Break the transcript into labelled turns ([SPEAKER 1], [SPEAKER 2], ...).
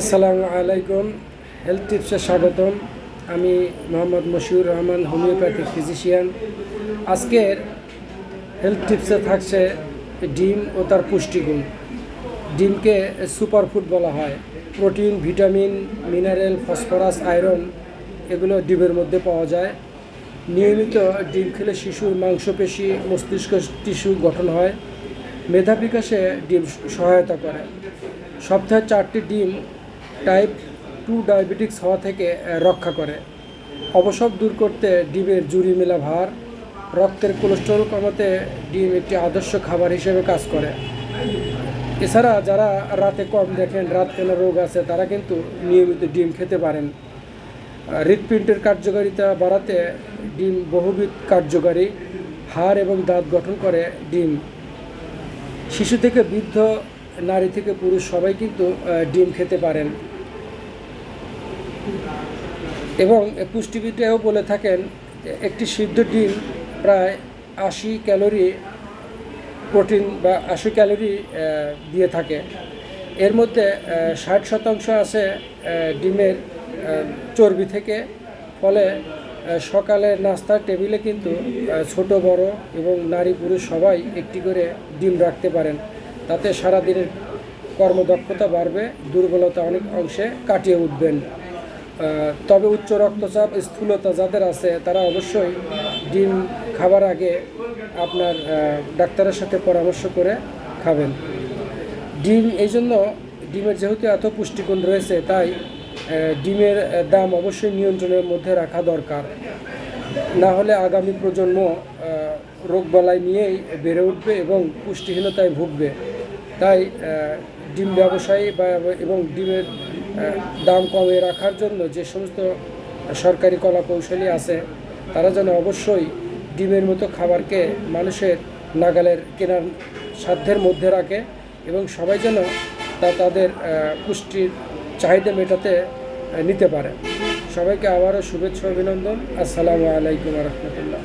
[SPEAKER 1] আসসালামু আলাইকুম। হেলথ টিপসে স্বাগতম। আমি মোহাম্মদ মশিউর রহমান, হোমিওপ্যাথিক ফিজিশিয়ান। আজকের হেলথ টিপসে থাকছে ডিম ও তার পুষ্টিগুণ। ডিমকে সুপারফুড বলা হয়। Protein, vitamin, mineral, phosphorus, iron এগুলো ডিমের মধ্যে পাওয়া যায়। নিয়মিত ডিম খেলে শিশুর মাংসপেশি, মস্তিষ্ক টিস্যু গঠন হয়। মেধা বিকাশে ডিম সহায়তা করে। সপ্তাহে চারটি ডিম টাইপ টু ডায়াবেটিক্স হওয়া থেকে রক্ষা করে। অবসর দূর করতে ডিমের জুড়ি মেলা ভার, রক্তের কোলেস্টেরল কমাতে ডিম একটি আদর্শ খাবার হিসেবে কাজ করে। এছাড়া যারা রাতে কম দেখেন, রাত কেন রোগ আছে, তারা কিন্তু নিয়মিত ডিম খেতে পারেন। হৃৎপিণ্ডের কার্যকারিতা বাড়াতে ডিম বহুবিধ কার্যকারী। হাড় এবং দাঁত গঠন করে ডিম। শিশু থেকে বৃদ্ধ নারী থেকে পুরুষ সবাই কিন্তু ডিম খেতে পারেন। এবং পুষ্টিবিদরাও বলে থাকেন, একটি সিদ্ধ ডিম প্রায় আশি ক্যালোরি প্রোটিন বা আশি ক্যালোরি দিয়ে থাকে। এর মধ্যে ষাট শতাংশ আছে ডিমের চর্বি থেকে। ফলে সকালে নাস্তার টেবিলে কিন্তু ছোট, বড় এবং নারী পুরুষ সবাই একটি করে ডিম রাখতে পারেন। তাতে সারাদিনের কর্মদক্ষতা বাড়বে, দুর্বলতা অনেক অংশে কাটিয়ে উঠবেন। তবে উচ্চ রক্তচাপ, স্থূলতা যাদের আছে, তারা অবশ্যই ডিম খাবার আগে আপনার ডাক্তারের সাথে পরামর্শ করে খাবেন। ডিম, এই জন্য ডিমের যেহেতু এত পুষ্টিগুণ রয়েছে, তাই ডিমের দাম অবশ্যই নিয়ন্ত্রণের মধ্যে রাখা দরকার। না হলে আগামী প্রজন্ম রোগবালাই নিয়েই বেড়ে উঠবে এবং পুষ্টিহীনতায় ভুগবে। তাই ডিম ব্যবসায়ী বা এবং ডিমের দাম কমে রাখার জন্য যে সমস্ত সরকারি কলা কৌশলী আছে, তারা যেন অবশ্যই ডিমের মতো খাবারকে মানুষের নাগালের কেনার সাধ্যের মধ্যে রাখে এবং সবাই যেন তা তাদের পুষ্টির চাহিদা মেটাতে নিতে পারে। সবাইকে আবারও শুভেচ্ছা, অভিনন্দন। আসসালামু আলাইকুম রহমতুল্লাহ।